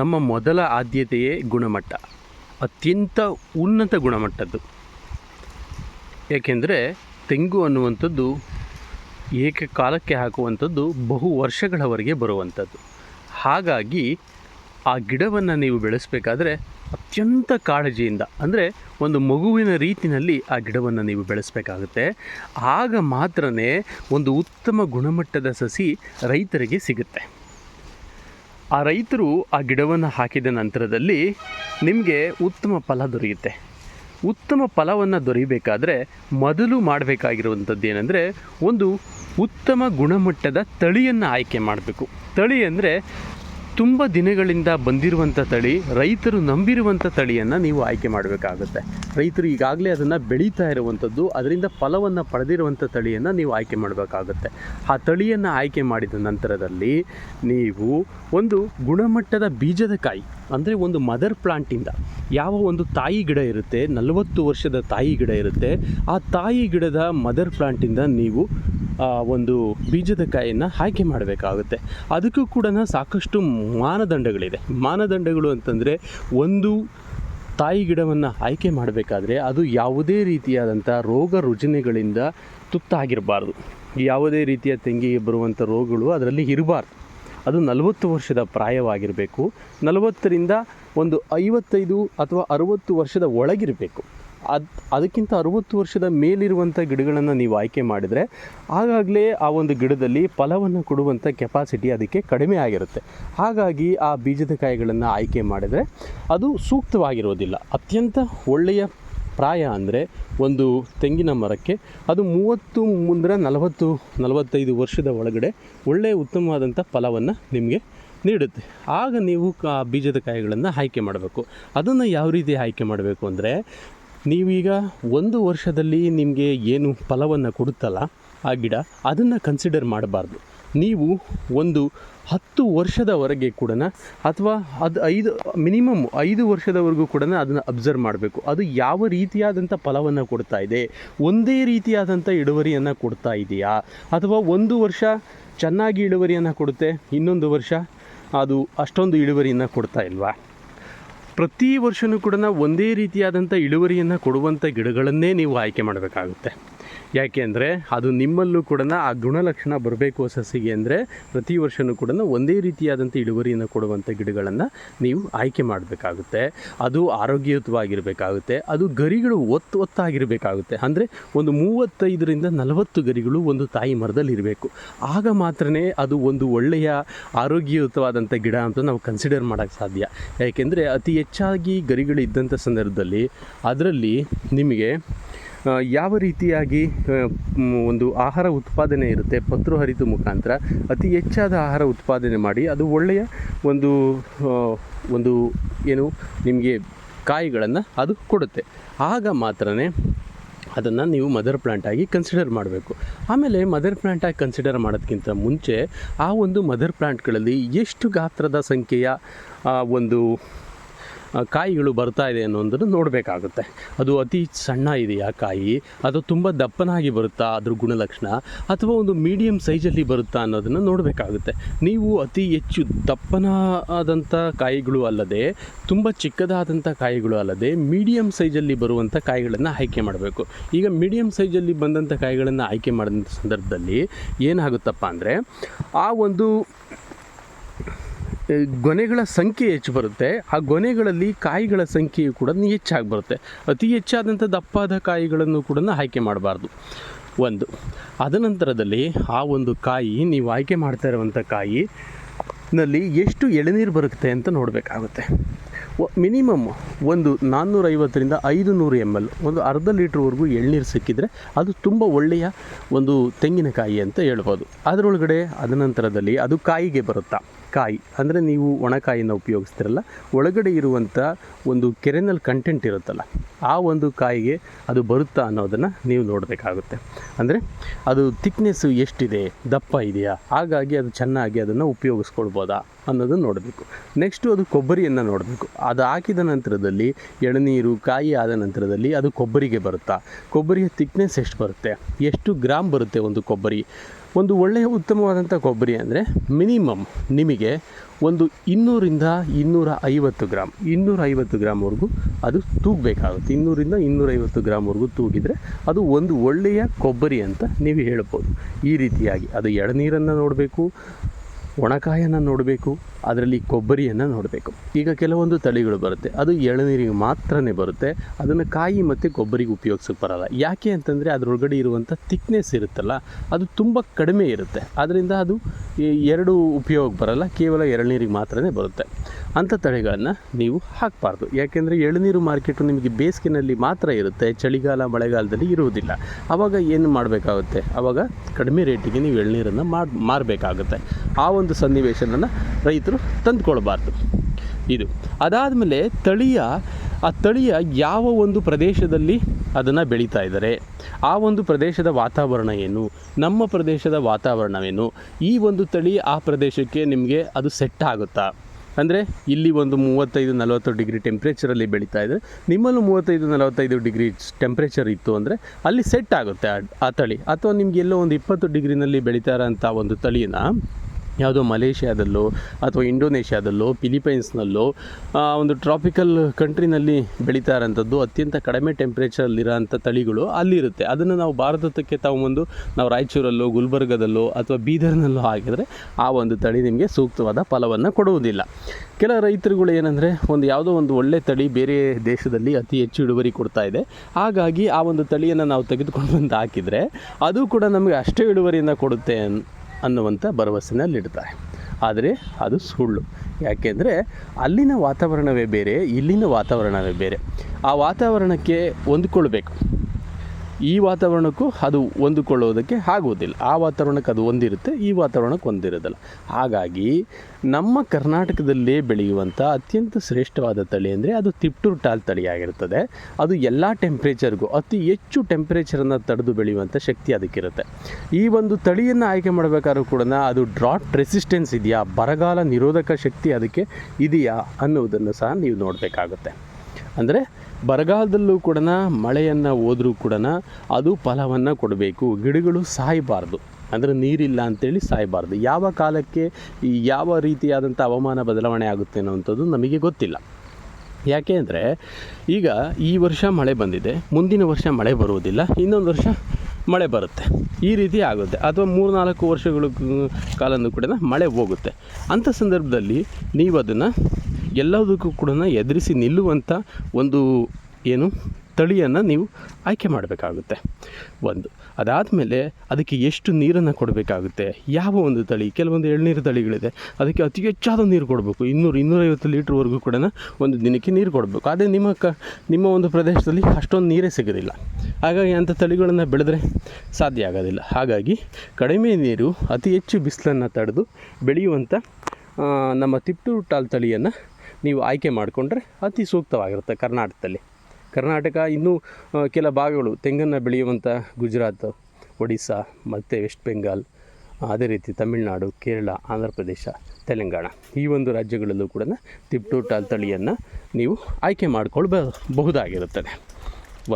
ನಮ್ಮ ಮೊದಲ ಆದ್ಯತೆಯೇ ಗುಣಮಟ್ಟ. ಅತ್ಯಂತ ಉನ್ನತ ಗುಣಮಟ್ಟದ್ದು. ಏಕೆಂದರೆ ತೆಂಗು ಅನ್ನುವಂಥದ್ದು ಏಕಕಾಲಕ್ಕೆ ಹಾಕುವಂಥದ್ದು ಬಹು ವರ್ಷಗಳವರೆಗೆ ಬರುವಂಥದ್ದು. ಹಾಗಾಗಿ ಆ ಗಿಡವನ್ನು ನೀವು ಬೆಳೆಸಬೇಕಾದ್ರೆ ಅತ್ಯಂತ ಕಾಳಜಿಯಿಂದ, ಅಂದರೆ ಒಂದು ಮಗುವಿನ ರೀತಿಯಲ್ಲಿ ಆ ಗಿಡವನ್ನು ನೀವು ಬೆಳೆಸಬೇಕಾಗುತ್ತೆ. ಆಗ ಮಾತ್ರ ಒಂದು ಉತ್ತಮ ಗುಣಮಟ್ಟದ ಸಸಿ ರೈತರಿಗೆ ಸಿಗುತ್ತೆ. ಆ ರೈತರು ಆ ಗಿಡವನ್ನು ಹಾಕಿದ ನಂತರದಲ್ಲಿ ನಿಮಗೆ ಉತ್ತಮ ಫಲ ದೊರೆಯುತ್ತೆ. ಉತ್ತಮ ಫಲವನ್ನು ದೊರೆಯಬೇಕಾದ್ರೆ ಮೊದಲು ಮಾಡಬೇಕಾಗಿರುವಂಥದ್ದು ಏನಂದರೆ ಒಂದು ಉತ್ತಮ ಗುಣಮಟ್ಟದ ತಳಿಯನ್ನು ಆಯ್ಕೆ ಮಾಡಬೇಕು. ತಳಿ ಅಂದರೆ ತುಂಬ ದಿನಗಳಿಂದ ಬಂದಿರುವಂಥ ತಳಿ, ರೈತರು ನಂಬಿರುವಂಥ ತಳಿಯನ್ನು ನೀವು ಆಯ್ಕೆ ಮಾಡಬೇಕಾಗುತ್ತೆ. ರೈತರು ಈಗಾಗಲೇ ಅದನ್ನು ಬೆಳೀತಾ ಇರುವಂಥದ್ದು ಅದರಿಂದ ಫಲವನ್ನು ಪಡೆದಿರುವಂಥ ತಳಿಯನ್ನು ನೀವು ಆಯ್ಕೆ ಮಾಡಬೇಕಾಗುತ್ತೆ. ಆ ತಳಿಯನ್ನು ಆಯ್ಕೆ ಮಾಡಿದ ನಂತರದಲ್ಲಿ ನೀವು ಒಂದು ಗುಣಮಟ್ಟದ ಬೀಜದ ಕಾಯಿ ಅಂದರೆ ಒಂದು ಮದರ್ ಪ್ಲಾಂಟಿಂದ ಯಾವ ಒಂದು ತಾಯಿ ಗಿಡ ಇರುತ್ತೆ, ನಲವತ್ತು ವರ್ಷದ ತಾಯಿ ಗಿಡ ಇರುತ್ತೆ, ಆ ತಾಯಿ ಗಿಡದ ಮದರ್ ಪ್ಲಾಂಟಿಂದ ನೀವು ಒಂದು ಬೀಜದ ಕಾಯಿಯನ್ನು ಆಯ್ಕೆ ಮಾಡಬೇಕಾಗುತ್ತೆ. ಅದಕ್ಕೂ ಕೂಡ ಸಾಕಷ್ಟು ಮಾನದಂಡಗಳಿದೆ. ಮಾನದಂಡಗಳು ಅಂತಂದರೆ ಒಂದು ತಾಯಿ ಗಿಡವನ್ನು ಆಯ್ಕೆ ಮಾಡಬೇಕಾದ್ರೆ ಅದು ಯಾವುದೇ ರೀತಿಯಾದಂಥ ರೋಗ ರುಜಿನಗಳಿಂದ ತುತ್ತಾಗಿರಬಾರ್ದು. ಯಾವುದೇ ರೀತಿಯ ತೆಂಗಿಗೆ ಬರುವಂಥ ರೋಗಗಳು ಅದರಲ್ಲಿ ಇರಬಾರ್ದು. ಅದು ನಲವತ್ತು ವರ್ಷದ ಪ್ರಾಯವಾಗಿರಬೇಕು. ನಲವತ್ತರಿಂದ ಒಂದು ಐವತ್ತೈದು ಅಥವಾ ಅರುವತ್ತು ವರ್ಷದ ಒಳಗಿರಬೇಕು. ಅದು, ಅದಕ್ಕಿಂತ ಅರುವತ್ತು ವರ್ಷದ ಮೇಲಿರುವಂಥ ಗಿಡಗಳನ್ನು ನೀವು ಆಯ್ಕೆ ಮಾಡಿದರೆ ಆಗಾಗಲೇ ಆ ಒಂದು ಗಿಡದಲ್ಲಿ ಫಲವನ್ನು ಕೊಡುವಂಥ ಕೆಪಾಸಿಟಿ ಅದಕ್ಕೆ ಕಡಿಮೆ ಆಗಿರುತ್ತೆ. ಹಾಗಾಗಿ ಆ ಬೀಜದ ಕಾಯಿಗಳನ್ನು ಆಯ್ಕೆ ಮಾಡಿದರೆ ಅದು ಸೂಕ್ತವಾಗಿರೋದಿಲ್ಲ. ಅತ್ಯಂತ ಒಳ್ಳೆಯ ಪ್ರಾಯ ಅಂದರೆ ಒಂದು ತೆಂಗಿನ ಮರಕ್ಕೆ ಅದು ಮೂವತ್ತು ಮುಂದರೆ ನಲವತ್ತು, ನಲವತ್ತೈದು ವರ್ಷದ ಒಳಗಡೆ ಒಳ್ಳೆಯ ಉತ್ತಮವಾದಂಥ ಫಲವನ್ನು ನಿಮಗೆ ನೀಡುತ್ತೆ. ಆಗ ನೀವು ಆ ಬೀಜದ ಕಾಯಿಗಳನ್ನು ಆಯ್ಕೆ ಮಾಡಬೇಕು. ಅದನ್ನು ಯಾವ ರೀತಿ ಆಯ್ಕೆ ಮಾಡಬೇಕು ಅಂದರೆ ನೀವೀಗ ಒಂದು ವರ್ಷದಲ್ಲಿ ನಿಮಗೆ ಏನು ಫಲವನ್ನು ಕೊಡುತ್ತಲ್ಲ ಆ ಗಿಡ, ಅದನ್ನು ಕನ್ಸಿಡರ್ ಮಾಡಬಾರ್ದು. ನೀವು ಒಂದು ಹತ್ತು ವರ್ಷದವರೆಗೆ ಕೂಡ ಅಥವಾ ಅದು ಐದು, ಮಿನಿಮಮ್ ಐದು ವರ್ಷದವರೆಗೂ ಕೂಡ ಅದನ್ನು ಅಬ್ಸರ್ವ್ ಮಾಡಬೇಕು. ಅದು ಯಾವ ರೀತಿಯಾದಂಥ ಫಲವನ್ನು ಕೊಡ್ತಾ ಇದೆ? ಒಂದೇ ರೀತಿಯಾದಂಥ ಇಳುವರಿಯನ್ನು ಕೊಡ್ತಾ ಇದೆಯಾ? ಅಥವಾ ಒಂದು ವರ್ಷ ಚೆನ್ನಾಗಿ ಇಳುವರಿಯನ್ನು ಕೊಡುತ್ತೆ, ಇನ್ನೊಂದು ವರ್ಷ ಅದು ಅಷ್ಟೊಂದು ಇಳುವರಿಯನ್ನು ಕೊಡ್ತಾ ಇಲ್ವಾ? ಪ್ರತಿ ವರ್ಷವೂ ಕೂಡ ಒಂದೇ ರೀತಿಯಾದಂಥ ಇಳುವರಿಯನ್ನು ಕೊಡುವಂಥ ಗಿಡಗಳನ್ನೇ ನೀವು ಆಯ್ಕೆ ಮಾಡಬೇಕಾಗುತ್ತೆ. ಯಾಕೆ ಅಂದರೆ ಅದು ನಿಮ್ಮಲ್ಲೂ ಕೂಡ ಆ ಗುಣಲಕ್ಷಣ ಬರಬೇಕು ಸಸಿಗೆ ಅಂದರೆ ಪ್ರತಿ ವರ್ಷವೂ ಕೂಡ ಒಂದೇ ರೀತಿಯಾದಂಥ ಇಳುವರಿಯನ್ನು ಕೊಡುವಂಥ ಗಿಡಗಳನ್ನು ನೀವು ಆಯ್ಕೆ ಮಾಡಬೇಕಾಗುತ್ತೆ. ಅದು ಆರೋಗ್ಯಯುತವಾಗಿರಬೇಕಾಗುತ್ತೆ. ಅದು ಗರಿಗಳು ಒತ್ತು ಒತ್ತಾಗಿರಬೇಕಾಗುತ್ತೆ. ಅಂದರೆ ಒಂದು ಮೂವತ್ತೈದರಿಂದ ನಲವತ್ತು ಗರಿಗಳು ಒಂದು ತಾಯಿ ಮರದಲ್ಲಿ ಇರಬೇಕು. ಆಗ ಮಾತ್ರ ಅದು ಒಂದು ಒಳ್ಳೆಯ ಆರೋಗ್ಯಯುತವಾದಂಥ ಗಿಡ ಅಂತ ನಾವು ಕನ್ಸಿಡರ್ ಮಾಡೋಕ್ಕೆ ಸಾಧ್ಯ. ಯಾಕೆಂದರೆ ಅತಿ ಹೆಚ್ಚಾಗಿ ಗರಿಗಳು ಇದ್ದಂಥ ಸಂದರ್ಭದಲ್ಲಿ ಅದರಲ್ಲಿ ನಿಮಗೆ ಯಾವ ರೀತಿಯಾಗಿ ಒಂದು ಆಹಾರ ಉತ್ಪಾದನೆ ಇರುತ್ತೆ ಪತ್ರು ಹರಿತು ಮುಖಾಂತರ? ಅತಿ ಹೆಚ್ಚಾದ ಆಹಾರ ಉತ್ಪಾದನೆ ಮಾಡಿ, ಅದು ಒಳ್ಳೆಯ ಒಂದು ಒಂದು ಏನು, ನಿಮಗೆ ಕಾಯಿಗಳನ್ನು ಅದು ಕೊಡುತ್ತೆ. ಆಗ ಮಾತ್ರ ಅದನ್ನು ನೀವು ಮದರ್ ಪ್ಲ್ಯಾಂಟಾಗಿ ಕನ್ಸಿಡರ್ ಮಾಡಬೇಕು. ಆಮೇಲೆ ಮದರ್ ಪ್ಲ್ಯಾಂಟಾಗಿ ಕನ್ಸಿಡರ್ ಮಾಡೋದಕ್ಕಿಂತ ಮುಂಚೆ, ಆ ಒಂದು ಮದರ್ ಪ್ಲ್ಯಾಂಟ್ಗಳಲ್ಲಿ ಎಷ್ಟು ಗಾತ್ರದ ಸಂಖ್ಯೆಯ ಒಂದು ಕಾಯಿಗಳು ಬರ್ತಾ ಇದೆ ಅನ್ನೋದನ್ನು ನೋಡಬೇಕಾಗುತ್ತೆ. ಅದು ಅತಿ ಸಣ್ಣ ಇದೆಯಾ ಕಾಯಿ? ಅದು ತುಂಬ ದಪ್ಪನಾಗಿ ಬರುತ್ತಾ ಅದ್ರ ಗುಣಲಕ್ಷಣ? ಅಥವಾ ಒಂದು ಮೀಡಿಯಮ್ ಸೈಜಲ್ಲಿ ಬರುತ್ತಾ ಅನ್ನೋದನ್ನು ನೋಡಬೇಕಾಗುತ್ತೆ. ನೀವು ಅತಿ ಹೆಚ್ಚು ದಪ್ಪನಾದಂಥ ಕಾಯಿಗಳು ಅಲ್ಲದೆ, ತುಂಬ ಚಿಕ್ಕದಾದಂಥ ಕಾಯಿಗಳು ಅಲ್ಲದೆ ಮೀಡಿಯಮ್ ಸೈಜಲ್ಲಿ ಬರುವಂಥ ಕಾಯಿಗಳನ್ನು ಆಯ್ಕೆ ಮಾಡಬೇಕು. ಈಗ ಮೀಡಿಯಮ್ ಸೈಜಲ್ಲಿ ಬಂದಂಥ ಕಾಯಿಗಳನ್ನು ಆಯ್ಕೆ ಮಾಡಿದಂಥ ಸಂದರ್ಭದಲ್ಲಿ ಏನಾಗುತ್ತಪ್ಪ ಅಂದರೆ, ಆ ಒಂದು ಗೊನೆಗಳ ಸಂಖ್ಯೆ ಹೆಚ್ಚು ಬರುತ್ತೆ. ಆ ಗೊನೆಗಳಲ್ಲಿ ಕಾಯಿಗಳ ಸಂಖ್ಯೆಯು ಕೂಡ ಹೆಚ್ಚಾಗಿ ಬರುತ್ತೆ. ಅತಿ ಹೆಚ್ಚಾದಂಥ ದಪ್ಪಾದ ಕಾಯಿಗಳನ್ನು ಕೂಡ ಆಯ್ಕೆ ಮಾಡಬಾರ್ದು. ಒಂದು ಅದನಂತರದಲ್ಲಿ ಆ ಒಂದು ಕಾಯಿ, ನೀವು ಆಯ್ಕೆ ಮಾಡ್ತಾ ಇರುವಂಥ ಕಾಯಿ ನಲ್ಲಿ ಎಷ್ಟು ಎಳನೀರು ಬರುತ್ತೆ ಅಂತ ನೋಡಬೇಕಾಗುತ್ತೆ. ಮಿನಿಮಮ್ ಒಂದು ನಾನ್ನೂರೈವತ್ತರಿಂದ ಐದು ನೂರು ಎಂ ಎಲ್, ಒಂದು ಅರ್ಧ ಲೀಟ್ರ್ವರೆಗೂ ಎಳ್ನೀರು ಸಿಕ್ಕಿದರೆ ಅದು ತುಂಬ ಒಳ್ಳೆಯ ಒಂದು ತೆಂಗಿನಕಾಯಿ ಅಂತ ಹೇಳ್ಬೋದು. ಅದರೊಳಗಡೆ ಅದನಂತರದಲ್ಲಿ ಅದು ಕಾಯಿಗೆ ಬರುತ್ತಾ. ಕಾಯಿ, ಅಂದರೆ ನೀವು ಒಣಕಾಯಿನ ಉಪಯೋಗಿಸ್ತಿರಲ್ಲ, ಒಳಗಡೆ ಇರುವಂಥ ಒಂದು ಕೆರೆನಲ್ ಕಂಟೆಂಟ್ ಇರುತ್ತಲ್ಲ, ಆ ಒಂದು ಕಾಯಿಗೆ ಅದು ಬರುತ್ತಾ ಅನ್ನೋದನ್ನು ನೀವು ನೋಡಬೇಕಾಗುತ್ತೆ. ಅಂದರೆ ಅದು ತಿಕ್ನೆಸ್ಸು ಎಷ್ಟಿದೆ, ದಪ್ಪ ಇದೆಯಾ, ಹಾಗಾಗಿ ಅದು ಚೆನ್ನಾಗಿ ಅದನ್ನು ಉಪಯೋಗಿಸ್ಕೊಳ್ಬೋದಾ ಅನ್ನೋದನ್ನು ನೋಡಬೇಕು. ನೆಕ್ಸ್ಟು ಅದು ಕೊಬ್ಬರಿಯನ್ನು ನೋಡಬೇಕು. ಅದು ಹಾಕಿದ ನಂತರದಲ್ಲಿ ಎಳನೀರು, ಕಾಯಿ ಆದ ನಂತರದಲ್ಲಿ ಅದು ಕೊಬ್ಬರಿಗೆ ಬರುತ್ತಾ? ಕೊಬ್ಬರಿಯ ತಿಕ್ನೆಸ್ ಎಷ್ಟು ಬರುತ್ತೆ? ಎಷ್ಟು ಗ್ರಾಮ್ ಬರುತ್ತೆ ಒಂದು ಕೊಬ್ಬರಿ? ಒಂದು ಒಳ್ಳೆಯ ಉತ್ತಮವಾದಂಥ ಕೊಬ್ಬರಿ ಅಂದರೆ ಮಿನಿಮಮ್ ನಿಮಗೆ ಒಂದು ಇನ್ನೂರಿಂದ ಇನ್ನೂರ ಐವತ್ತು ಗ್ರಾಮ್ ಇನ್ನೂರ ಐವತ್ತು ಗ್ರಾಮ್ವರೆಗೂ ಅದು ತೂಗಬೇಕಾಗುತ್ತೆ. ಇನ್ನೂರಿಂದ ಇನ್ನೂರೈವತ್ತು ಗ್ರಾಮ್ವರೆಗೂ ತೂಗಿದರೆ ಅದು ಒಂದು ಒಳ್ಳೆಯ ಕೊಬ್ಬರಿ ಅಂತ ನೀವು ಹೇಳ್ಬೋದು. ಈ ರೀತಿಯಾಗಿ ಅದು ಎಳನೀರನ್ನು ನೋಡಬೇಕು ಒಣಕಾಯನ್ನು ನೋಡಬೇಕು ಅದರಲ್ಲಿ ಕೊಬ್ಬರಿಯನ್ನು ನೋಡಬೇಕು. ಈಗ ಕೆಲವೊಂದು ತಳಿಗಳು ಬರುತ್ತೆ. ಅದು ಎಳನೀರಿಗೆ ಮಾತ್ರನೇ ಬರುತ್ತೆ. ಅದನ್ನು ಕಾಯಿ ಮತ್ತು ಕೊಬ್ಬರಿಗೆ ಉಪಯೋಗಿಸೋಕೆ ಬರಲ್ಲ. ಯಾಕೆ ಅಂತಂದರೆ ಅದರೊಳಗಡೆ ಇರುವಂಥ ತಿಕ್ನೆಸ್ ಇರುತ್ತಲ್ಲ, ಅದು ತುಂಬ ಕಡಿಮೆ ಇರುತ್ತೆ. ಅದರಿಂದ ಅದು ಎರಡು ಉಪಯೋಗ ಬರಲ್ಲ, ಕೇವಲ ಎಳನೀರಿಗೆ ಮಾತ್ರನೇ ಬರುತ್ತೆ. ಅಂಥ ತಳಿಗಳನ್ನು ನೀವು ಹಾಕಬಾರ್ದು. ಯಾಕೆಂದರೆ ಎಳನೀರು ಮಾರ್ಕೆಟು ನಿಮಗೆ ಬೇಸಿಗೆನಲ್ಲಿ ಮಾತ್ರ ಇರುತ್ತೆ, ಚಳಿಗಾಲ, ಮಳೆಗಾಲದಲ್ಲಿ ಇರುವುದಿಲ್ಲ. ಆವಾಗ ಏನು ಮಾಡಬೇಕಾಗುತ್ತೆ? ಆವಾಗ ಕಡಿಮೆ ರೇಟಿಗೆ ನೀವು ಎಳನೀರನ್ನು ಮಾಡಿ, ಮಾರಬೇಕಾಗುತ್ತೆ. ಆ ಒಂದು ಸನ್ನಿವೇಶನನ್ನು ರೈತರು ತಂದುಕೊಳ್ಬಾರ್ದು. ಇದು. ಅದಾದಮೇಲೆ ತಳಿಯ, ಆ ತಳಿಯ ಯಾವ ಒಂದು ಪ್ರದೇಶದಲ್ಲಿ ಅದನ್ನು ಬೆಳೀತಾ ಇದ್ದಾರೆ? ಆ ಒಂದು ಪ್ರದೇಶದ ವಾತಾವರಣ ಏನು? ನಮ್ಮ ಪ್ರದೇಶದ ವಾತಾವರಣವೇನು? ಈ ಒಂದು ತಳಿ ಆ ಪ್ರದೇಶಕ್ಕೆ ನಿಮಗೆ ಅದು ಸೆಟ್ ಆಗುತ್ತಾ? ಅಂದರೆ ಇಲ್ಲಿ ಒಂದು ಮೂವತ್ತೈದು, ನಲವತ್ತು ಡಿಗ್ರಿ ಟೆಂಪ್ರೇಚರಲ್ಲಿ ಬೆಳೀತಾ ಇದೆ. ನಿಮ್ಮಲ್ಲೂ ಮೂವತ್ತೈದು, ನಲವತ್ತೈದು ಡಿಗ್ರಿ ಟೆಂಪ್ರೇಚರ್ ಇತ್ತು ಅಂದರೆ ಅಲ್ಲಿ ಸೆಟ್ ಆಗುತ್ತೆ ಆ- ಆ ತಳಿ. ಅಥವಾ ನಿಮ್ಗೆ ಎಲ್ಲೋ ಒಂದು ಇಪ್ಪತ್ತು ಡಿಗ್ರಿನಲ್ಲಿ ಬೆಳೀತಾ ಇರೋಂಥ ಒಂದು ತಳಿನ ಯಾವುದೋ ಮಲೇಷ್ಯಾದಲ್ಲೋ ಅಥವಾ ಇಂಡೋನೇಷ್ಯಾದಲ್ಲೋ, ಫಿಲಿಪೈನ್ಸ್ನಲ್ಲೋ ಒಂದು ಟ್ರಾಪಿಕಲ್ ಕಂಟ್ರಿನಲ್ಲಿ ಬೆಳೀತಾ ಇರೋಂಥದ್ದು ಅತ್ಯಂತ ಕಡಿಮೆ ಟೆಂಪ್ರೇಚರಲ್ಲಿರೋಂಥ ತಳಿಗಳು ಅಲ್ಲಿರುತ್ತೆ. ಅದನ್ನು ನಾವು ಭಾರತಕ್ಕೆ ತಗೊಂಬಂದು ನಾವು ರಾಯಚೂರಲ್ಲೋ, ಗುಲ್ಬರ್ಗದಲ್ಲೋ ಅಥವಾ ಬೀದರ್ನಲ್ಲೋ ಹಾಕಿದರೆ ಆ ಒಂದು ತಳಿ ನಿಮಗೆ ಸೂಕ್ತವಾದ ಫಲವನ್ನು ಕೊಡುವುದಿಲ್ಲ. ಕೆಲ ರೈತರುಗಳು ಏನಂದರೆ, ಒಂದು ಯಾವುದೋ ಒಂದು ಒಳ್ಳೆ ತಳಿ ಬೇರೆ ದೇಶದಲ್ಲಿ ಅತಿ ಹೆಚ್ಚು ಇಳುವರಿ ಕೊಡ್ತಾ ಇದೆ. ಹಾಗಾಗಿ ಆ ಒಂದು ತಳಿಯನ್ನು ನಾವು ತೆಗೆದುಕೊಂಡು ಬಂದು ಹಾಕಿದರೆ, ಅದು ಕೂಡ ನಮಗೆ ಅಷ್ಟೇ ಇಳುವರಿಯನ್ನು ಕೊಡುತ್ತೆ ಅನ್ನುವಂಥ ಭರವಸೆನಲ್ಲಿಡ್ತಾರೆ. ಆದರೆ ಅದು ಸುಳ್ಳು. ಯಾಕೆಂದರೆ ಅಲ್ಲಿನ ವಾತಾವರಣವೇ ಬೇರೆ, ಇಲ್ಲಿನ ವಾತಾವರಣವೇ ಬೇರೆ. ಆ ವಾತಾವರಣಕ್ಕೆ ಹೊಂದಿಕೊಳ್ಬೇಕು. ಈ ವಾತಾವರಣಕ್ಕೂ ಅದು ಹೊಂದಿಕೊಳ್ಳೋದಕ್ಕೆ ಆಗುವುದಿಲ್ಲ. ಆ ವಾತಾವರಣಕ್ಕೆ ಅದು ಹೊಂದಿರುತ್ತೆ, ಈ ವಾತಾವರಣಕ್ಕೆ ಹೊಂದಿರೋದಿಲ್ಲ. ಹಾಗಾಗಿ ನಮ್ಮ ಕರ್ನಾಟಕದಲ್ಲೇ ಬೆಳೆಯುವಂಥ ಅತ್ಯಂತ ಶ್ರೇಷ್ಠವಾದ ತಳಿ ಅಂದರೆ ಅದು ತಿಪ್ಟೂರು ಟಾಲ್ ತಳಿಯಾಗಿರ್ತದೆ ಅದು ಎಲ್ಲ ಟೆಂಪ್ರೇಚರ್ಗೂ ಅತಿ ಹೆಚ್ಚು ಟೆಂಪ್ರೇಚರನ್ನು ತಡೆದು ಬೆಳೆಯುವಂಥ ಶಕ್ತಿ ಅದಕ್ಕಿರುತ್ತೆ. ಈ ಒಂದು ತಳಿಯನ್ನು ಆಯ್ಕೆ ಮಾಡಬೇಕಾದ್ರೂ ಕೂಡ ಅದು ಡ್ರಾಟ್ ರೆಸಿಸ್ಟೆನ್ಸ್ ಇದೆಯಾ, ಬರಗಾಲ ನಿರೋಧಕ ಶಕ್ತಿ ಅದಕ್ಕೆ ಇದೆಯಾ ಅನ್ನೋದನ್ನು ಸಹ ನೀವು ನೋಡಬೇಕಾಗುತ್ತೆ. ಅಂದರೆ ಬರಗಾಲದಲ್ಲೂ ಕೂಡ ಮಳೆಯನ್ನು ಹೋದರೂ ಕೂಡ ಅದು ಫಲವನ್ನು ಕೊಡಬೇಕು. ಗಿಡಗಳು ಸಾಯಬಾರ್ದು. ಅಂದರೆ ನೀರಿಲ್ಲ ಅಂತೇಳಿ ಸಾಯಬಾರ್ದು. ಯಾವ ಕಾಲಕ್ಕೆ ಯಾವ ರೀತಿಯಾದಂಥ ಹವಾಮಾನ ಬದಲಾವಣೆ ಆಗುತ್ತೆ ಅನ್ನೋವಂಥದ್ದು ನಮಗೆ ಗೊತ್ತಿಲ್ಲ. ಯಾಕೆ ಅಂದರೆ, ಈಗ ಈ ವರ್ಷ ಮಳೆ ಬಂದಿದೆ. ಮುಂದಿನ ವರ್ಷ ಮಳೆ ಬರುವುದಿಲ್ಲ. ಇನ್ನೊಂದು ವರ್ಷ ಮಳೆ ಬರುತ್ತೆ. ಈ ರೀತಿ ಆಗುತ್ತೆ. ಅಥವಾ ಮೂರು ನಾಲ್ಕು ವರ್ಷಗಳ ಕಾಲನೂ ಕೂಡ ಮಳೆ ಹೋಗುತ್ತೆ. ಅಂಥ ಸಂದರ್ಭದಲ್ಲಿ ನೀವು ಅದನ್ನು ಎಲ್ಲದಕ್ಕೂ ಕೂಡ ಎದುರಿಸಿ ನಿಲ್ಲುವಂಥ ಒಂದು ಏನು ತಳಿಯನ್ನು ನೀವು ಆಯ್ಕೆ ಮಾಡಬೇಕಾಗುತ್ತೆ. ಒಂದು ಅದಾದ ಮೇಲೆ ಅದಕ್ಕೆ ಎಷ್ಟು ನೀರನ್ನು ಕೊಡಬೇಕಾಗುತ್ತೆ? ಯಾವ ಒಂದು ತಳಿ? ಕೆಲವೊಂದು ಎಳ್ನೀರು ತಳಿಗಳಿದೆ. ಅದಕ್ಕೆ ಅತಿ ಹೆಚ್ಚಾದ ನೀರು ಕೊಡಬೇಕು. ಇನ್ನೂರು, ಇನ್ನೂರೈವತ್ತು ಲೀಟ್ರ್ವರೆಗೂ ಕೂಡ ಒಂದು ದಿನಕ್ಕೆ ನೀರು ಕೊಡಬೇಕು. ಅದೇ ನಿಮ್ಮ ಕ, ನಿಮ್ಮ ಒಂದು ಪ್ರದೇಶದಲ್ಲಿ ಅಷ್ಟೊಂದು ನೀರೇ ಸಿಗೋದಿಲ್ಲ. ಹಾಗಾಗಿ ಅಂಥ ತಳಿಗಳನ್ನು ಬೆಳೆದ್ರೆ ಸಾಧ್ಯ ಆಗೋದಿಲ್ಲ. ಹಾಗಾಗಿ ಕಡಿಮೆ ನೀರು, ಅತಿ ಹೆಚ್ಚು ಬಿಸಿಲನ್ನು ತಡೆದು ಬೆಳೆಯುವಂಥ ನಮ್ಮ ತಿಪ್ಟೂರು ಟಾಲ್ ತಳಿಯನ್ನು ನೀವು ಆಯ್ಕೆ ಮಾಡಿಕೊಂಡ್ರೆ ಅತಿ ಸೂಕ್ತವಾಗಿರುತ್ತೆ ಕರ್ನಾಟಕದಲ್ಲಿ. ಕರ್ನಾಟಕ ಇನ್ನೂ ಕೆಲ ಭಾಗಗಳು ತೆಂಗನ್ನು ಬೆಳೆಯುವಂಥ ಗುಜರಾತ್, ಒಡಿಸ್ಸಾ, ಮತ್ತು ವೆಸ್ಟ್ ಬೆಂಗಾಲ್, ಅದೇ ರೀತಿ ತಮಿಳುನಾಡು, ಕೇರಳ, ಆಂಧ್ರ ಪ್ರದೇಶ, ತೆಲಂಗಾಣ ಈ ಒಂದು ರಾಜ್ಯಗಳಲ್ಲೂ ಕೂಡ ತಿಪ್ಟೂರು ಟಾಲ್ ತಳಿಯನ್ನು ನೀವು ಆಯ್ಕೆ ಮಾಡಿಕೊಳ್ಬಹುದಾಗಿರುತ್ತದೆ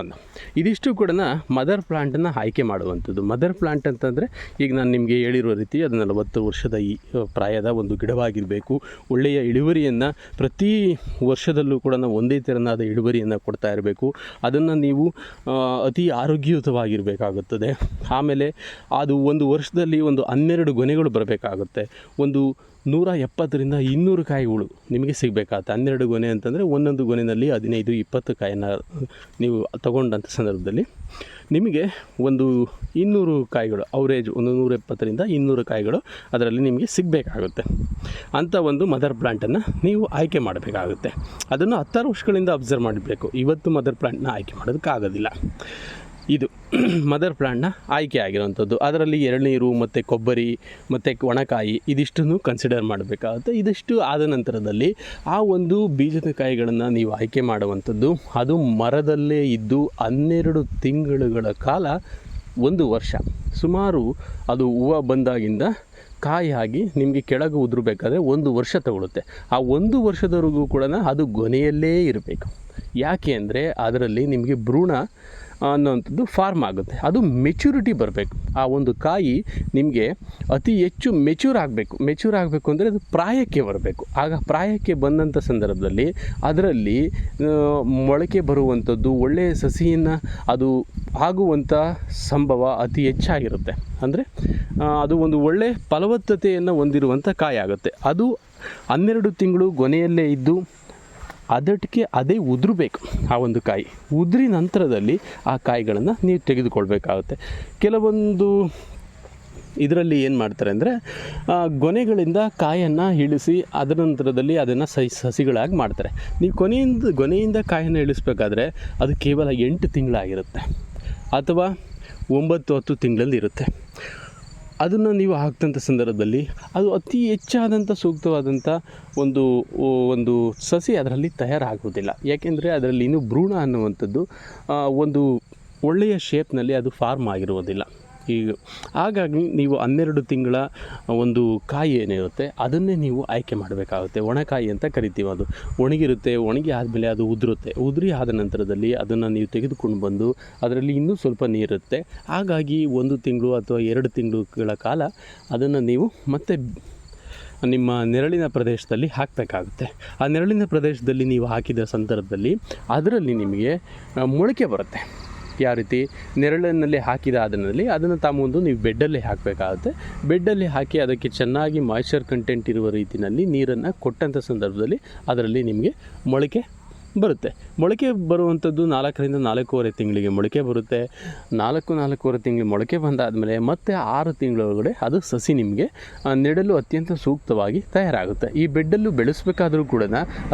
ಒಂದು. ಇದಿಷ್ಟು ಕೂಡ ಮದರ್ ಪ್ಲಾಂಟನ್ನು ಆಯ್ಕೆ ಮಾಡುವಂಥದ್ದು. ಮದರ್ ಪ್ಲಾಂಟ್ ಅಂತಂದರೆ ಈಗ ನಾನು ನಿಮಗೆ ಹೇಳಿರುವ ರೀತಿ ಅದು ನಲವತ್ತು ವರ್ಷದ ಈ ಪ್ರಾಯದ ಒಂದು ಗಿಡವಾಗಿರಬೇಕು. ಒಳ್ಳೆಯ ಇಳುವರಿಯನ್ನು ಪ್ರತಿ ವರ್ಷದಲ್ಲೂ ಕೂಡ ಒಂದೇ ತೆರನಾದ ಇಳುವರಿಯನ್ನು ಕೊಡ್ತಾ ಇರಬೇಕು. ಅದನ್ನು ನೀವು ಅತಿ ಆರೋಗ್ಯಯುತವಾಗಿರಬೇಕಾಗುತ್ತದೆ ಆಮೇಲೆ ಅದು ಒಂದು ವರ್ಷದಲ್ಲಿ ಒಂದು ಹನ್ನೆರಡು ಗೊನೆಗಳು ಬರಬೇಕಾಗುತ್ತೆ. ಒಂದು ನೂರ ಎಪ್ಪತ್ತರಿಂದ ಇನ್ನೂರು ಕಾಯಿಗಳು ನಿಮಗೆ ಸಿಗಬೇಕಾಗುತ್ತೆ. ಹನ್ನೆರಡು ಗೊನೆ ಅಂತಂದರೆ ಒಂದೊಂದು ಗೊನೆಯಲ್ಲಿ ಹದಿನೈದು, ಇಪ್ಪತ್ತು ಕಾಯಿನ ನೀವು ತಗೊಂಡಂಥ ಸಂದರ್ಭದಲ್ಲಿ ನಿಮಗೆ ಒಂದು ಇನ್ನೂರು ಕಾಯಿಗಳು ಅವರೇಜ್ ಒಂದು ನೂರ ಎಪ್ಪತ್ತರಿಂದ ಇನ್ನೂರು ಕಾಯಿಗಳು ಅದರಲ್ಲಿ ನಿಮಗೆ ಸಿಗಬೇಕಾಗುತ್ತೆ. ಅಂಥ ಒಂದು ಮದರ್ ಪ್ಲಾಂಟನ್ನು ನೀವು ಆಯ್ಕೆ ಮಾಡಬೇಕಾಗುತ್ತೆ. ಅದನ್ನು ಹತ್ತಾರು ವರ್ಷಗಳಿಂದ ಅಬ್ಸರ್ವ್ ಮಾಡಬೇಕು. ಇವತ್ತು ಮದರ್ ಪ್ಲಾಂಟ್ನ ಆಯ್ಕೆ ಮಾಡೋದಕ್ಕಾಗೋದಿಲ್ಲ. ಇದು ಮದರ್ ಪ್ಲಾಂಟ್ನ ಆಯ್ಕೆ ಆಗಿರುವಂಥದ್ದು. ಅದರಲ್ಲಿ ಎಳನೀರು ಮತ್ತು ಕೊಬ್ಬರಿ ಮತ್ತು ಒಣಕಾಯಿ ಇದಿಷ್ಟನ್ನು ಕನ್ಸಿಡರ್ ಮಾಡಬೇಕಾಗುತ್ತೆ. ಇದಿಷ್ಟು ಆದ ನಂತರದಲ್ಲಿ ಆ ಒಂದು ಬೀಜದ ಕಾಯಿಗಳನ್ನು ನೀವು ಆಯ್ಕೆ ಮಾಡುವಂಥದ್ದು. ಅದು ಮರದಲ್ಲೇ ಇದ್ದು ಹನ್ನೆರಡು ತಿಂಗಳುಗಳ ಕಾಲ ಒಂದು ವರ್ಷ, ಸುಮಾರು ಅದು ಹೂವು ಬಂದಾಗಿಂದ ಕಾಯಾಗಿ ನಿಮಗೆ ಕೆಳಗೆ ಉದುರಬೇಕಾದ್ರೆ ಒಂದು ವರ್ಷ ತಗೊಳುತ್ತೆ. ಆ ಒಂದು ವರ್ಷದವರೆಗೂ ಕೂಡ ಅದು ಗೊನೆಯಲ್ಲೇ ಇರಬೇಕು. ಯಾಕೆ ಅಂದರೆ ಅದರಲ್ಲಿ ನಿಮಗೆ ಭ್ರೂಣ ಅನ್ನೋವಂಥದ್ದು ಫಾರ್ಮ್ ಆಗುತ್ತೆ. ಅದು ಮೆಚುರಿಟಿ ಬರಬೇಕು. ಆ ಒಂದು ಕಾಯಿ ನಿಮಗೆ ಅತಿ ಹೆಚ್ಚು ಮೆಚೂರ್ ಆಗಬೇಕು. ಮೆಚೂರ್ ಆಗಬೇಕು ಅಂದರೆ ಅದು ಪ್ರಾಯಕ್ಕೆ ಬರಬೇಕು. ಆಗ ಪ್ರಾಯಕ್ಕೆ ಬಂದಂಥ ಸಂದರ್ಭದಲ್ಲಿ ಅದರಲ್ಲಿ ಮೊಳಕೆ ಬರುವಂಥದ್ದು ಒಳ್ಳೆಯ ಸಸಿಯನ್ನು ಅದು ಆಗುವಂಥ ಸಂಭವ ಅತಿ ಹೆಚ್ಚಾಗಿರುತ್ತೆ. ಅಂದರೆ ಅದು ಒಂದು ಒಳ್ಳೆಯ ಫಲವತ್ತತೆಯನ್ನು ಹೊಂದಿರುವಂಥ ಕಾಯಿ ಆಗುತ್ತೆ. ಅದು ಹನ್ನೆರಡು ತಿಂಗಳು ಗೊನೆಯಲ್ಲೇ ಇದ್ದು ಅದಕ್ಕೆ ಅದೇ ಉದುರಬೇಕು ಆ ಒಂದು ಕಾಯಿ. ಉದುರಿ ನಂತರದಲ್ಲಿ ಆ ಕಾಯಿಗಳನ್ನು ನೀವು ತೆಗೆದುಕೊಳ್ಬೇಕಾಗುತ್ತೆ. ಕೆಲವೊಂದು ಇದರಲ್ಲಿ ಏನು ಮಾಡ್ತಾರೆ ಅಂದರೆ ಗೊನೆಗಳಿಂದ ಕಾಯನ್ನು ಇಳಿಸಿ ಅದರ ನಂತರದಲ್ಲಿ ಅದನ್ನು ಸಸಿ ಸಸಿಗಳಾಗಿ ಮಾಡ್ತಾರೆ. ನೀವು ಕೊನೆಯಿಂದ, ಗೊನೆಯಿಂದ ಕಾಯನ್ನು ಇಳಿಸ್ಬೇಕಾದ್ರೆ ಅದು ಕೇವಲ ಎಂಟು ತಿಂಗಳಾಗಿರುತ್ತೆ. ಅಥವಾ ಒಂಬತ್ತು, ಹತ್ತು ತಿಂಗಳಲ್ಲಿ ಇರುತ್ತೆ. ಅದನ್ನು ನೀವು ಹಾಕ್ತಂಥ ಸಂದರ್ಭದಲ್ಲಿ ಅದು ಅತಿ ಹೆಚ್ಚಾದಂಥ ಸೂಕ್ತವಾದಂಥ ಒಂದು ಒಂದು ಸಸಿ ಅದರಲ್ಲಿ ತಯಾರಾಗುವುದಿಲ್ಲ. ಯಾಕೆಂದರೆ ಅದರಲ್ಲಿ ಇನ್ನೂ ಭ್ರೂಣ ಅನ್ನುವಂಥದ್ದು ಒಂದು ಒಳ್ಳೆಯ ಶೇಪ್ನಲ್ಲಿ ಅದು ಫಾರ್ಮ್ ಆಗಿರುವುದಿಲ್ಲ. ಈಗ ಹಾಗಾಗಿ ನೀವು ಹನ್ನೆರಡು ತಿಂಗಳ ಒಂದು ಕಾಯಿ ಏನಿರುತ್ತೆ, ಅದನ್ನೇ ನೀವು ಆಯ್ಕೆ ಮಾಡಬೇಕಾಗುತ್ತೆ. ಒಣಕಾಯಿ ಅಂತ ಕರಿತೀವಿ ಅದು. ಒಣಗಿರುತ್ತೆ, ಒಣಗಿ ಆದಮೇಲೆ ಅದು ಉದುರುತ್ತೆ. ಉದುರಿ ಆದ ನಂತರದಲ್ಲಿ ಅದನ್ನು ನೀವು ತೆಗೆದುಕೊಂಡು ಬಂದು, ಅದರಲ್ಲಿ ಇನ್ನೂ ಸ್ವಲ್ಪ ನೀರಿರುತ್ತೆ. ಹಾಗಾಗಿ ಒಂದು ತಿಂಗಳು ಅಥವಾ ಎರಡು ತಿಂಗಳುಗಳ ಕಾಲ ಅದನ್ನು ನೀವು ಮತ್ತೆ ನಿಮ್ಮ ನೆರಳಿನ ಪ್ರದೇಶದಲ್ಲಿ ಹಾಕಬೇಕಾಗುತ್ತೆ. ಆ ನೆರಳಿನ ಪ್ರದೇಶದಲ್ಲಿ ನೀವು ಹಾಕಿದ ಸಂದರ್ಭದಲ್ಲಿ ಅದರಲ್ಲಿ ನಿಮಗೆ ಮೊಳಕೆ ಬರುತ್ತೆ. ಯಾವ ರೀತಿ ನೆರಳಿನಲ್ಲಿ ಹಾಕಿದ ಅದರಲ್ಲಿ ಅದನ್ನು ತಾಮೊಂದು ನೀವು ಬೆಡ್ಡಲ್ಲಿ ಹಾಕಬೇಕಾಗುತ್ತೆ. ಬೆಡ್ಡಲ್ಲಿ ಹಾಕಿ ಅದಕ್ಕೆ ಚೆನ್ನಾಗಿ ಮಾಯ್ಶ್ಚರ್ ಕಂಟೆಂಟ್ ಇರುವ ರೀತಿಯಲ್ಲಿ ನೀರನ್ನು ಕೊಟ್ಟಂಥ ಸಂದರ್ಭದಲ್ಲಿ ಅದರಲ್ಲಿ ನಿಮಗೆ ಮೊಳಕೆ ಬರುತ್ತೆ. ಮೊಳಕೆ ಬರುವಂಥದ್ದು ನಾಲ್ಕರಿಂದ ನಾಲ್ಕೂವರೆ ತಿಂಗಳಿಗೆ ಮೊಳಕೆ ಬರುತ್ತೆ. ನಾಲ್ಕು, ನಾಲ್ಕೂವರೆ ತಿಂಗಳು ಮೊಳಕೆ ಬಂದಾದಮೇಲೆ ಮತ್ತೆ ಆರು ತಿಂಗಳೊಳಗಡೆ ಅದು ಸಸಿ ನಿಮಗೆ ನೆಡಲು ಅತ್ಯಂತ ಸೂಕ್ತವಾಗಿ ತಯಾರಾಗುತ್ತೆ. ಈ ಬೆಡ್ಡಲ್ಲೂ ಬೆಳೆಸಬೇಕಾದರೂ ಕೂಡ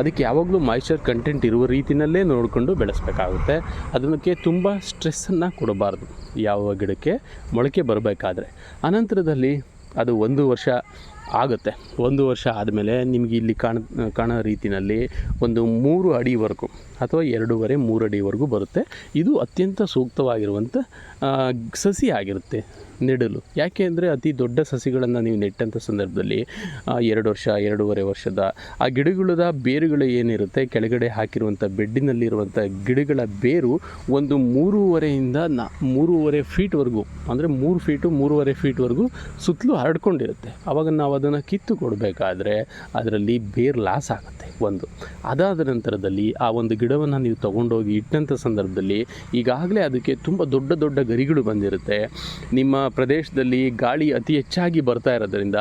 ಅದಕ್ಕೆ ಯಾವಾಗಲೂ ಮಾಯ್ಶ್ಚರ್ ಕಂಟೆಂಟ್ ಇರುವ ರೀತಿಯಲ್ಲೇ ನೋಡಿಕೊಂಡು ಬೆಳೆಸಬೇಕಾಗುತ್ತೆ. ಅದಕ್ಕೆ ತುಂಬ ಸ್ಟ್ರೆಸ್ಸನ್ನು ಕೊಡಬಾರ್ದು. ಯಾವ ಗಿಡಕ್ಕೆ ಮೊಳಕೆ ಬರಬೇಕಾದ್ರೆ. ಅನಂತರದಲ್ಲಿ ಅದು ಒಂದು ವರ್ಷ ಆಗುತ್ತೆ. ಒಂದು ವರ್ಷ ಆದಮೇಲೆ ನಿಮಗೆ ಇಲ್ಲಿ ಕಾಣ, ಕಾಣೋ ರೀತಿಯಲ್ಲಿ ಒಂದು ಮೂರು ಅಡಿವರೆಗೂ ಅಥವಾ ಎರಡೂವರೆ, ಮೂರು ಅಡಿವರೆಗೂ ಬರುತ್ತೆ. ಇದು ಅತ್ಯಂತ ಸೂಕ್ತವಾಗಿರುವಂಥ ಸಸಿ ಆಗಿರುತ್ತೆ. ನೆಡಲು. ಯಾಕೆ ಅಂದರೆ ಅತಿ ದೊಡ್ಡ ಸಸಿಗಳನ್ನು ನೀವು ನೆಟ್ಟಂಥ ಸಂದರ್ಭದಲ್ಲಿ ಎರಡು ವರ್ಷ, ಎರಡೂವರೆ ವರ್ಷದ ಆ ಗಿಡಗಳದ ಬೇರುಗಳು ಏನಿರುತ್ತೆ, ಕೆಳಗಡೆ ಹಾಕಿರುವಂಥ ಬೆಡ್ಡಿನಲ್ಲಿರುವಂಥ ಗಿಡಗಳ ಬೇರು ಒಂದು ಮೂರುವರೆಯಿಂದ ನಾ, ಮೂರುವರೆ ಫೀಟ್ವರೆಗೂ ಅಂದರೆ ಮೂರು ಫೀಟು ಮೂರುವರೆ ಫೀಟ್ವರೆಗೂ ಸುತ್ತಲೂ ಹರಡ್ಕೊಂಡಿರುತ್ತೆ. ಆವಾಗ ನಾವು ಅದನ್ನು ಕಿತ್ತು ಕೊಡಬೇಕಾದ್ರೆ ಅದರಲ್ಲಿ ಬೇರು ಲಾಸ್ ಆಗುತ್ತೆ ಒಂದು. ಅದಾದ ನಂತರದಲ್ಲಿ ಆ ಒಂದು ಗಿಡವನ್ನು ನೀವು ತೊಗೊಂಡೋಗಿ ಇಟ್ಟಂಥ ಸಂದರ್ಭದಲ್ಲಿ ಈಗಾಗಲೇ ಅದಕ್ಕೆ ತುಂಬ ದೊಡ್ಡ ದೊಡ್ಡ ಗರಿಗಳು ಬಂದಿರುತ್ತೆ. ನಿಮ್ಮ ಪ್ರದೇಶದಲ್ಲಿ ಗಾಳಿ ಅತಿ ಹೆಚ್ಚಾಗಿ ಬರ್ತಾ ಇರೋದ್ರಿಂದ,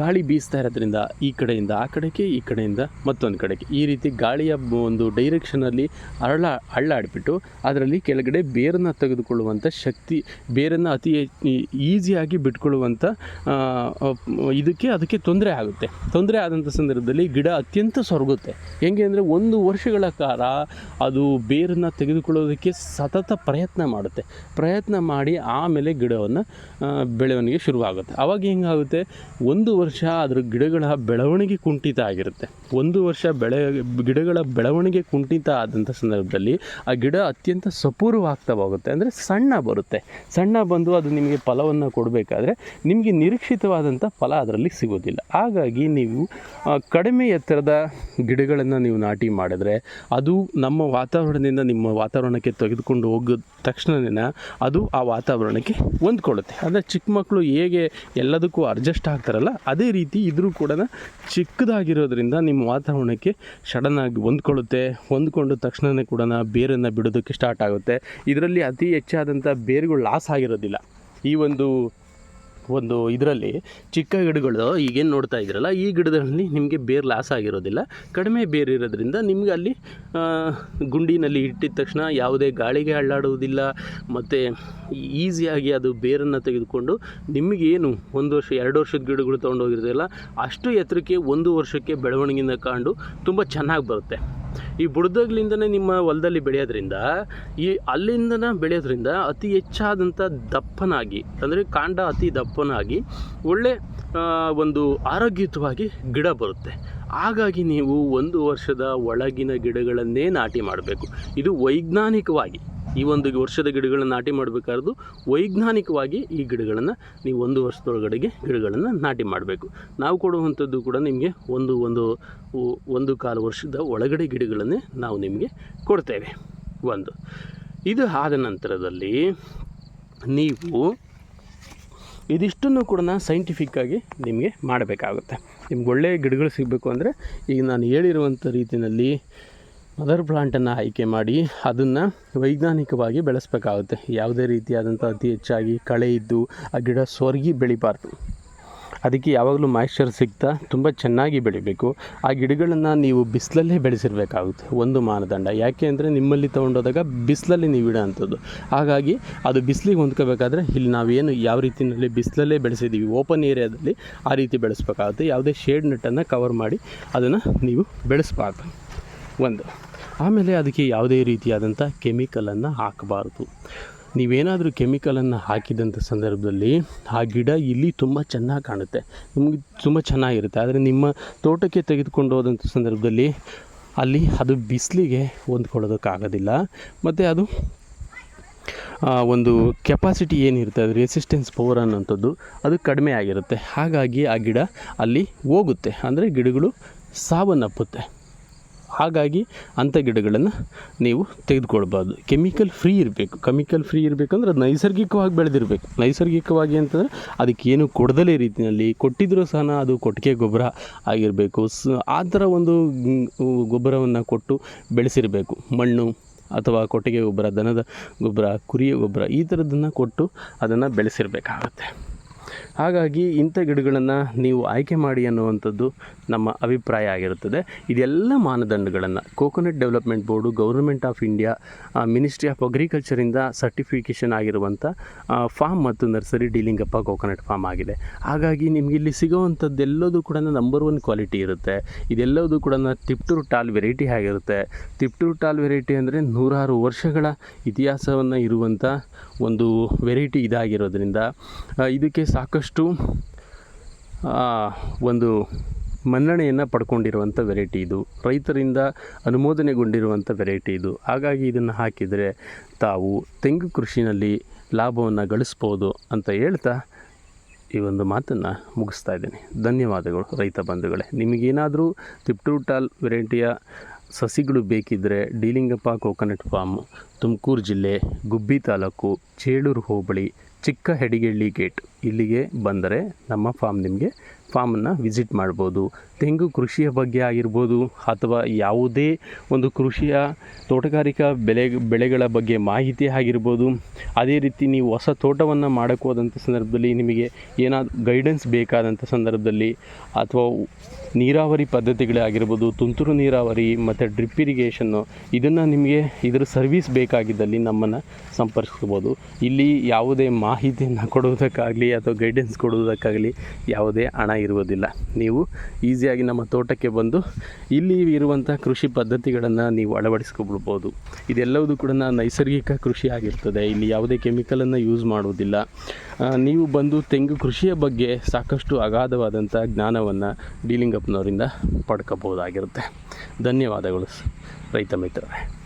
ಗಾಳಿ ಬೀಸ್ತಾ ಇರೋದ್ರಿಂದ ಈ ಕಡೆಯಿಂದ, ಆ ಕಡೆಗೆ, ಈ ಕಡೆಯಿಂದ ಮತ್ತೊಂದು ಕಡೆಗೆ. ಈ ರೀತಿ ಗಾಳಿಯ ಒಂದು ಡೈರೆಕ್ಷನಲ್ಲಿ ಅರಳ, ಅಳ್ಳಾಡಿಬಿಟ್ಟು ಅದರಲ್ಲಿ ಕೆಳಗಡೆ ಬೇರನ್ನು ತೆಗೆದುಕೊಳ್ಳುವಂಥ ಶಕ್ತಿ, ಬೇರನ್ನು ಅತಿ ಈಸಿಯಾಗಿ ಬಿಟ್ಕೊಳ್ಳುವಂಥ ಇದಕ್ಕೆ ಅದಕ್ಕೆ ತೊಂದರೆ ಆಗುತ್ತೆ. ತೊಂದರೆ ಆದಂಥ ಸಂದರ್ಭದಲ್ಲಿ ಗಿಡ ಅತ್ಯಂತ ಸೊರಗುತ್ತೆ. ಹೆಂಗೆ ಅಂದರೆ ಒಂದು ವರ್ಷಗಳ ಕಾಲ ಅದು ಬೇರನ್ನು ತೆಗೆದುಕೊಳ್ಳೋದಕ್ಕೆ ಸತತ ಪ್ರಯತ್ನ ಮಾಡುತ್ತೆ. ಪ್ರಯತ್ನ ಮಾಡಿ ಆಮೇಲೆ ಗಿಡವನ್ನು ಬೆಳವಣಿಗೆ ಶುರುವಾಗುತ್ತೆ. ಆವಾಗ ಹೆಂಗಾಗುತ್ತೆ? ಒಂದು ವರ್ಷ ಅದರ ಗಿಡಗಳ ಬೆಳವಣಿಗೆ ಕುಂಠಿತ ಆಗಿರುತ್ತೆ. ಒಂದು ವರ್ಷ ಬೆಳೆ, ಗಿಡಗಳ ಬೆಳವಣಿಗೆ ಕುಂಠಿತ ಆದಂಥ ಸಂದರ್ಭದಲ್ಲಿ ಆ ಗಿಡ ಅತ್ಯಂತ ಸಪೂರವಾಗ್ತಾ ಹೋಗುತ್ತೆ ಅಂದರೆ ಸಣ್ಣ ಬರುತ್ತೆ. ಸಣ್ಣ ಬಂದು ಅದು ನಿಮಗೆ ಫಲವನ್ನು ಕೊಡಬೇಕಾದ್ರೆ ನಿಮಗೆ ನಿರೀಕ್ಷಿತವಾದಂಥ ಫಲ ಅದರಲ್ಲಿ ಸಿಗೋದಿಲ್ಲ. ಹಾಗಾಗಿ ನೀವು ಕಡಿಮೆ ಎತ್ತರದ ಗಿಡಗಳನ್ನು ನೀವು ನಾಟಿ ಮಾಡಿದ್ರೆ ಅದು ನಮ್ಮ ವಾತಾವರಣದಿಂದ ನಿಮ್ಮ ವಾತಾವರಣಕ್ಕೆ ತೆಗೆದುಕೊಂಡು ಹೋಗಿದ ತಕ್ಷಣನೇ ಅದು ಆ ವಾತಾವರಣಕ್ಕೆ ಹೊಂದ್ಕೊಳ್ಳುತ್ತೆ. ಅಂದರೆ ಚಿಕ್ಕ ಮಕ್ಕಳು ಹೇಗೆ ಎಲ್ಲದಕ್ಕೂ ಅಡ್ಜಸ್ಟ್ ಆಗ್ತಾರಲ್ಲ, ಅದೇ ರೀತಿ ಇದ್ರೂ ಕೂಡ ಚಿಕ್ಕದಾಗಿರೋದ್ರಿಂದ ನಿಮ್ಮ ವಾತಾವರಣಕ್ಕೆ ಸಡನ್ನಾಗಿ ಹೊಂದ್ಕೊಳ್ಳುತ್ತೆ. ಹೊಂದ್ಕೊಂಡು ತಕ್ಷಣವೇ ಕೂಡ ಬೇರನ್ನು ಬಿಡೋದಕ್ಕೆ ಸ್ಟಾರ್ಟ್ ಆಗುತ್ತೆ. ಇದರಲ್ಲಿ ಅತಿ ಹೆಚ್ಚಾದಂಥ ಬೇರುಗಳು ಲಾಸ್ ಆಗಿರೋದಿಲ್ಲ. ಈ ಒಂದು ಒಂದು ಇದರಲ್ಲಿ ಚಿಕ್ಕ ಗಿಡಗಳು ಈಗೇನು ನೋಡ್ತಾ ಇದ್ದೀರಲ್ಲ, ಈ ಗಿಡದಲ್ಲಿ ನಿಮಗೆ ಬೇರು ಲಾಸ್ ಆಗಿರೋದಿಲ್ಲ. ಕಡಿಮೆ ಬೇರು ಇರೋದ್ರಿಂದ ನಿಮಗೆ ಅಲ್ಲಿ ಗುಂಡಿನಲ್ಲಿ ಇಟ್ಟಿದ ತಕ್ಷಣ ಯಾವುದೇ ಗಾಳಿಗೆ ಅಳ್ಳಾಡುವುದಿಲ್ಲ, ಮತ್ತು ಈಸಿಯಾಗಿ ಅದು ಬೇರನ್ನು ತೆಗೆದುಕೊಂಡು ನಿಮಗೇನು ಒಂದು ವರ್ಷ, ಎರಡು ವರ್ಷದ ಗಿಡಗಳು ತೊಗೊಂಡೋಗಿರೋದಿಲ್ಲ ಅಷ್ಟು ಎತ್ತರಕ್ಕೆ ಒಂದು ವರ್ಷಕ್ಕೆ ಬೆಳವಣಿಗೆಯಿಂದ ಕಾಂಡು ತುಂಬ ಚೆನ್ನಾಗಿ ಬರುತ್ತೆ. ಈ ಬುಡದಾಗ್ಲಿಂದನೇ ನಿಮ್ಮ ಹೊಲದಲ್ಲಿ ಬೆಳೆಯೋದ್ರಿಂದ, ಈ ಅಲ್ಲಿಂದನೇ ಬೆಳೆಯೋದ್ರಿಂದ ಅತಿ ಹೆಚ್ಚಾದಂಥ ದಪ್ಪನಾಗಿ, ಅಂದರೆ ಕಾಂಡ ಅತಿ ದಪ್ಪನಾಗಿ ಒಳ್ಳೆ ಒಂದು ಆರೋಗ್ಯಯುತವಾಗಿ ಗಿಡ ಬರುತ್ತೆ. ಹಾಗಾಗಿ ನೀವು ಒಂದು ವರ್ಷದ ಒಳಗಿನ ಗಿಡಗಳನ್ನೇ ನಾಟಿ ಮಾಡಬೇಕು. ಇದು ವೈಜ್ಞಾನಿಕವಾಗಿ, ಈ ಒಂದು ವರ್ಷದ ಗಿಡಗಳನ್ನು ನಾಟಿ ಮಾಡಬೇಕಾದ್ರೂ ವೈಜ್ಞಾನಿಕವಾಗಿ ಈ ಗಿಡಗಳನ್ನು ನೀವು ಒಂದು ವರ್ಷದೊಳಗಡೆಗೆ ಗಿಡಗಳನ್ನು ನಾಟಿ ಮಾಡಬೇಕು. ನಾವು ಕೊಡುವಂಥದ್ದು ಕೂಡ ನಿಮಗೆ ಒಂದು ಒಂದು ಒಂದು ಕಾಲು ವರ್ಷದ ಒಳಗಡೆ ಗಿಡಗಳನ್ನೇ ನಾವು ನಿಮಗೆ ಕೊಡ್ತೇವೆ. ಒಂದು. ಇದು ಆದ ನಂತರದಲ್ಲಿ ನೀವು ಇದಿಷ್ಟನ್ನು ಕೂಡ ನಾನು ಸೈಂಟಿಫಿಕ್ಕಾಗಿ ನಿಮಗೆ ಮಾಡಬೇಕಾಗುತ್ತೆ. ನಿಮ್ಗೆ ಒಳ್ಳೆಯ ಗಿಡಗಳು ಸಿಗಬೇಕು ಅಂದರೆ ಈಗ ನಾನು ಹೇಳಿರುವಂಥ ರೀತಿಯಲ್ಲಿ ಮದರ್ ಪ್ಲಾಂಟನ್ನು ಆಯ್ಕೆ ಮಾಡಿ ಅದನ್ನು ವೈಜ್ಞಾನಿಕವಾಗಿ ಬೆಳೆಸಬೇಕಾಗುತ್ತೆ. ಯಾವುದೇ ರೀತಿಯಾದಂಥ ಅತಿ ಹೆಚ್ಚಾಗಿ ಕಳೆ ಇದ್ದು ಆ ಗಿಡ ಸ್ವರ್ಗಿ ಬೆಳಿಬಾರ್ದು. ಅದಕ್ಕೆ ಯಾವಾಗಲೂ ಮಾಯಿಶ್ಚರ್ ಸಿಗ್ತಾ ತುಂಬ ಚೆನ್ನಾಗಿ ಬೆಳಿಬೇಕು. ಆ ಗಿಡಗಳನ್ನು ನೀವು ಬಿಸಿಲಲ್ಲೇ ಬೆಳೆಸಿರಬೇಕಾಗುತ್ತೆ, ಒಂದು ಮಾನದಂಡ. ಯಾಕೆ ಅಂದರೆ ನಿಮ್ಮಲ್ಲಿ ತೊಗೊಂಡೋದಾಗ ಬಿಸಿಲಲ್ಲಿ ನೀವು ಇಡೋವಂಥದ್ದು ಹಾಗಾಗಿ ಅದು ಬಿಸಿಲಿಗೆ ಹೊಂದ್ಕೋಬೇಕಾದ್ರೆ ಇಲ್ಲಿ ನಾವೇನು ಯಾವ ರೀತಿಯಲ್ಲಿ ಬಿಸಿಲಲ್ಲೇ ಬೆಳೆಸಿದ್ದೀವಿ ಓಪನ್ ಏರಿಯಾದಲ್ಲಿ ಆ ರೀತಿ ಬೆಳೆಸ್ಬೇಕಾಗುತ್ತೆ. ಯಾವುದೇ ಶೇಡ್ ನೆಟ್ಟನ್ನು ಕವರ್ ಮಾಡಿ ಅದನ್ನು ನೀವು ಬೆಳೆಸಬಾರ್ದು. ಒಂದು. ಆಮೇಲೆ ಅದಕ್ಕೆ ಯಾವುದೇ ರೀತಿಯಾದಂಥ ಕೆಮಿಕಲನ್ನು ಹಾಕಬಾರ್ದು. ನೀವೇನಾದರೂ ಕೆಮಿಕಲನ್ನು ಹಾಕಿದಂಥ ಸಂದರ್ಭದಲ್ಲಿ ಆ ಗಿಡ ಇಲ್ಲಿ ತುಂಬ ಚೆನ್ನಾಗಿ ಕಾಣುತ್ತೆ. ನಿಮಗೆ ತುಂಬ ಚೆನ್ನಾಗಿರುತ್ತೆ. ಆದರೆ ನಿಮ್ಮ ತೋಟಕ್ಕೆ ತೆಗೆದುಕೊಂಡು ಹೋದಂಥ ಸಂದರ್ಭದಲ್ಲಿ ಅಲ್ಲಿ ಅದು ಬಿಸಿಲಿಗೆ ಹೊಂದ್ಕೊಳ್ಳೋದಕ್ಕಾಗೋದಿಲ್ಲ. ಮತ್ತು ಅದು ಒಂದು ಕೆಪಾಸಿಟಿ ಏನಿರುತ್ತೆ, ಅದು ರೆಸಿಸ್ಟೆನ್ಸ್ ಪವರ್ ಅನ್ನೋಂಥದ್ದು ಅದು ಕಡಿಮೆ ಆಗಿರುತ್ತೆ. ಹಾಗಾಗಿ ಆ ಗಿಡ ಅಲ್ಲಿ ಹೋಗುತ್ತೆ. ಅಂದರೆ ಗಿಡಗಳು ಸಾವನ್ನಪ್ಪುತ್ತೆ. ಹಾಗಾಗಿ ಅಂಥ ಗಿಡಗಳನ್ನು ನೀವು ತೆಗೆದುಕೊಳ್ಬಾರ್ದು ಕೆಮಿಕಲ್ ಫ್ರೀ ಇರಬೇಕು. ಕೆಮಿಕಲ್ ಫ್ರೀ ಇರಬೇಕಂದ್ರೆ ಅದು ನೈಸರ್ಗಿಕವಾಗಿ ಬೆಳೆದಿರಬೇಕು. ನೈಸರ್ಗಿಕವಾಗಿ ಅಂತಂದರೆ ಏನು ಕೊಡದಲೇ ರೀತಿಯಲ್ಲಿ, ಕೊಟ್ಟಿದ್ರೂ ಸಹ ಅದು ಕೊಟ್ಟಿಗೆ ಗೊಬ್ಬರ ಆಗಿರಬೇಕು. ಸ, ಆ ಥರ ಒಂದು ಗೊಬ್ಬರವನ್ನು ಕೊಟ್ಟು ಬೆಳೆಸಿರಬೇಕು. ಮಣ್ಣು ಅಥವಾ ಕೊಟ್ಟಿಗೆ ಗೊಬ್ಬರ, ದನದ ಗೊಬ್ಬರ, ಕುರಿಯ ಗೊಬ್ಬರ ಈ ಥರದ್ದನ್ನು ಕೊಟ್ಟು ಅದನ್ನು ಬೆಳೆಸಿರಬೇಕಾಗತ್ತೆ. ಹಾಗಾಗಿ ಇಂಥ ಗಿಡಗಳನ್ನು ನೀವು ಆಯ್ಕೆ ಮಾಡಿ ಅನ್ನುವಂಥದ್ದು ನಮ್ಮ ಅಭಿಪ್ರಾಯ ಆಗಿರುತ್ತದೆ. ಇದೆಲ್ಲ ಮಾನದಂಡಗಳನ್ನು coconut development board government of India ministry of ಅಗ್ರಿಕಲ್ಚರಿಂದ certification ಆಗಿರುವಂಥ ಫಾರ್ಮ್ ಮತ್ತು ನರ್ಸರಿ ಡೀಲಿಂಗಪ್ಪ ಕೋಕೋನಟ್ ಫಾರ್ಮ್ ಆಗಿದೆ. ಹಾಗಾಗಿ ನಿಮಗೆ ಇಲ್ಲಿ ಸಿಗೋವಂಥದ್ದೆಲ್ಲದೂ ಕೂಡ ನಂಬರ್ ಒನ್ ಕ್ವಾಲಿಟಿ ಇರುತ್ತೆ. ಇದೆಲ್ಲದೂ ಕೂಡ ತಿಪ್ಟೂರು ಟಾಲ್ ವೆರೈಟಿ ಆಗಿರುತ್ತೆ. ತಿಪ್ಟೂರು ಟಾಲ್ ವೆರೈಟಿ ಅಂದರೆ ನೂರಾರು ವರ್ಷಗಳ ಇತಿಹಾಸವನ್ನು ಇರುವಂಥ ಒಂದು ವೆರೈಟಿ ಇದಾಗಿರೋದ್ರಿಂದ ಇದಕ್ಕೆ ಇದಕ್ಕೆ ಸಾಕಷ್ಟು ಒಂದು ಮನ್ನಣೆಯನ್ನು ಪಡ್ಕೊಂಡಿರುವಂಥ ವೆರೈಟಿ ಇದು. ರೈತರಿಂದ ಅನುಮೋದನೆಗೊಂಡಿರುವಂಥ ವೆರೈಟಿ ಇದು. ಹಾಗಾಗಿ ಇದನ್ನು ಹಾಕಿದರೆ ತಾವು ತೆಂಗು ಕೃಷಿನಲ್ಲಿ ಲಾಭವನ್ನು ಗಳಿಸ್ಬೋದು ಅಂತ ಹೇಳ್ತಾ ಈ ಒಂದು ಮಾತನ್ನು ಮುಗಿಸ್ತಾ ಇದ್ದೀನಿ. ಧನ್ಯವಾದಗಳು ರೈತ ಬಂಧುಗಳೇ. ನಿಮಗೇನಾದರೂ ತಿಪ್ಟೂಟಾಲ್ ವೆರೈಟಿಯ ಸಸಿಗಳು ಬೇಕಿದ್ದರೆ ಡೀಲಿಂಗಪ್ಪ ಕೋಕೋನಟ್ ಫಾರ್ಮ್ ತುಮಕೂರು ಜಿಲ್ಲೆ ಗುಬ್ಬಿ ತಾಲೂಕು ಚೇಳೂರು ಹೋಬಳಿ ಚಿಕ್ಕ ಹೆಡಿಗೆಳ್ಳಿ ಗೇಟ್. ಇಲ್ಲಿಗೆ ಬಂದರೆ ನಮ್ಮ ಫಾರ್ಮ್ ನಿಮಗೆ ಫಾರ್ಮನ್ನು ವಿಸಿಟ್ ಮಾಡ್ಬೋದು. ತೆಂಗು ಕೃಷಿಯ ಬಗ್ಗೆ ಆಗಿರ್ಬೋದು ಅಥವಾ ಯಾವುದೇ ಒಂದು ಕೃಷಿಯ ತೋಟಗಾರಿಕಾ ಬೆಳೆ ಬೆಳೆಗಳ ಬಗ್ಗೆ ಮಾಹಿತಿ ಆಗಿರ್ಬೋದು. ಅದೇ ರೀತಿ ನೀವು ಹೊಸ ತೋಟವನ್ನು ಮಾಡೋಕ್ಕೋದಂಥ ಸಂದರ್ಭದಲ್ಲಿ ನಿಮಗೆ ಏನಾದ್ರು ಗೈಡೆನ್ಸ್ ಬೇಕಾದಂಥ ಸಂದರ್ಭದಲ್ಲಿ ಅಥವಾ ನೀರಾವರಿ ಪದ್ಧತಿಗಳೇ ಆಗಿರ್ಬೋದು, ತುಂತುರು ನೀರಾವರಿ ಮತ್ತು ಡ್ರಿಪ್ ಇರಿಗೇಷನ್ನು ಇದನ್ನು ನಿಮಗೆ ಇದರ ಸರ್ವಿಸ್ ಬೇಕಾಗಿದ್ದಲ್ಲಿ ನಮ್ಮನ್ನು ಸಂಪರ್ಕಿಸ್ಬೋದು. ಇಲ್ಲಿ ಯಾವುದೇ ಮಾಹಿತಿಯನ್ನು ಕೊಡುವುದಕ್ಕಾಗಲಿ ಅಥವಾ ಗೈಡೆನ್ಸ್ ಕೊಡುವುದಕ್ಕಾಗಲಿ ಯಾವುದೇ ಹಣ ಇರುವುದಿಲ್ಲ. ನೀವು ಈಸಿಯಾಗಿ ನಮ್ಮ ತೋಟಕ್ಕೆ ಬಂದು ಇಲ್ಲಿ ಇರುವಂಥ ಕೃಷಿ ಪದ್ಧತಿಗಳನ್ನು ನೀವು ಅಳವಡಿಸ್ಕೊಬಿಡ್ಬೋದು. ಇದೆಲ್ಲವೂ ಕೂಡ ನೈಸರ್ಗಿಕ ಕೃಷಿ ಆಗಿರ್ತದೆ. ಇಲ್ಲಿ ಯಾವುದೇ ಕೆಮಿಕಲನ್ನು ಯೂಸ್ ಮಾಡುವುದಿಲ್ಲ. ನೀವು ಬಂದು ತೆಂಗು ಕೃಷಿಯ ಬಗ್ಗೆ ಸಾಕಷ್ಟು ಅಗಾಧವಾದಂಥ ಜ್ಞಾನವನ್ನು ಡೀಲಿಂಗಪ್ನವರಿಂದ ಪಡ್ಕೋಬೋದಾಗಿರುತ್ತೆ ಧನ್ಯವಾದಗಳು ರೈತ ಮಿತ್ರರೇ.